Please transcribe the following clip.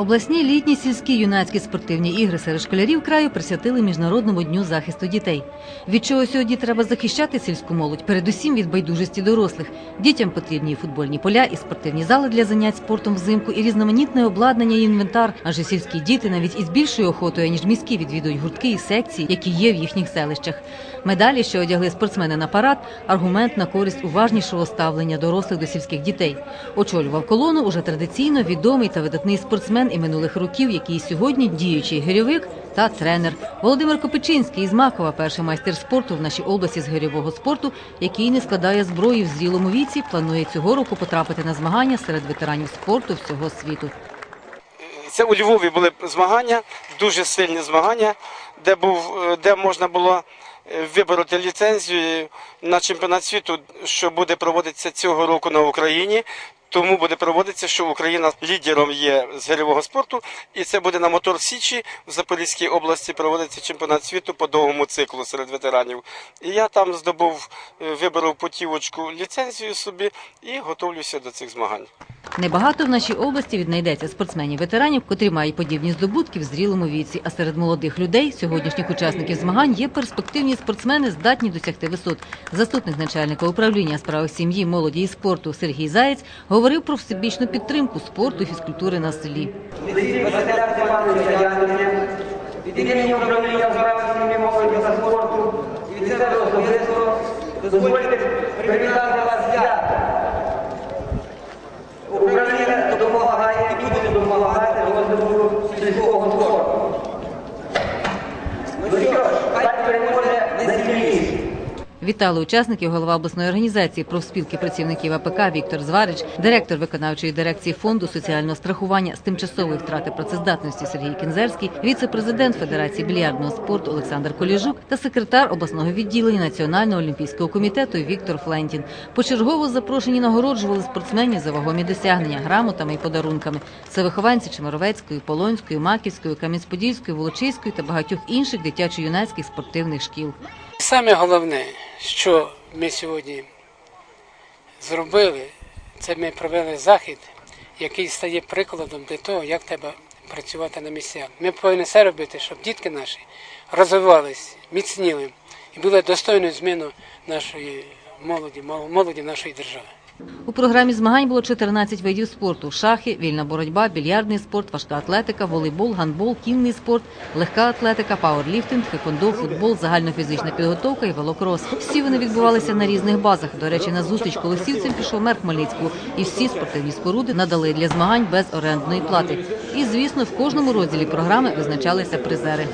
Обласні літні сільські юнацькі спортивні ігри серед школярів краю присвятили міжнародному дню захисту дітей. Від чого сьогодні треба захищати сільську молодь, передусім від байдужості дорослих. Дітям потрібні футбольні поля, і спортивні зали для занять спортом взимку, і різноманітне обладнання і інвентар. Адже сільські діти навіть із більшою охотою ніж міські відвідують гуртки і секції, які є в їхніх селищах. Медалі, що одягли спортсмени на парад, аргумент на користь уважнішого ставлення дорослих до сільських дітей. Очолював колону уже традиційно відомий та видатний спортсмен і минулих років, який сьогодні діючий гирьовик та тренер Володимир Копичинський із Макова, перший майстер спорту в нашій області з гирьового спорту, який не складає зброї в зрілому віці, планує цього року потрапити на змагання серед ветеранів спорту всього світу. Це у Львові були змагання, дуже сильні змагання, де був, де можна було е, вибороти ліцензію на чемпіонат світу, що буде проводитися цього року на Україні. Тому буде проводитися, що Україна лідером є з гирьового спорту, і це буде на мотор Січі в Запорізькій області. Проводиться чемпіонат світу по довгому циклу серед ветеранів. І я там здобув, е, виборов путівочку ліцензію собі і готовлюся до цих змагань. Небагато в нашій області віднайдеться спортсменів-ветеранів, котрі мають подібні здобутки в зрілому віці. А серед молодих людей, сьогоднішніх учасників змагань, є перспективні спортсмени, здатні досягти висот. Заступник начальника управління у справах сім'ї, молоді і спорту Сергій Заєць говорив про всебічну підтримку спорту і фізкультури на селі. Від імені управління справи сім'ї молоді та спорту і від себе особисто дозвольте привітати вас. Україна допомагає і буде допомагати розвитку сільського спорту. Ну що ж, хай переможе найсильніший. Вітали учасників голова обласної організації профспілки працівників АПК Віктор Зварич, директор виконавчої дирекції фонду соціального страхування з тимчасової втрати працездатності Сергій Кінзерський, віце-президент Федерації більярдного спорту Олександр Коліжук та секретар обласного відділення Національного олімпійського комітету Віктор Флентін. Почергово запрошені нагороджували спортсменів за вагомі досягнення грамотами і подарунками. Це вихованці Чемеровецької, Полонської, Маківської, Кам'янець-Подільської, Волочиської та багатьох інших дитячо-юнацьких спортивних шкіл. Саме головне, що ми сьогодні зробили, це ми провели захід, який стає прикладом для того, як треба працювати на місцях. Ми повинні все робити, щоб дітки наші розвивались, міцніли і були достойною зміною нашої молоді, молоді нашої держави. У програмі змагань було 14 видів спорту: шахи, вільна боротьба, більярдний спорт, важка атлетика, волейбол, гандбол, кінний спорт, легка атлетика, пауерліфтинг, хекондо, футбол, загальнофізична підготовка і велокрос. Всі вони відбувалися на різних базах. До речі, на зустріч колосівцям пішов мер Хмельницького, і всі спортивні споруди надали для змагань без орендної плати. І звісно, в кожному розділі програми визначалися призери.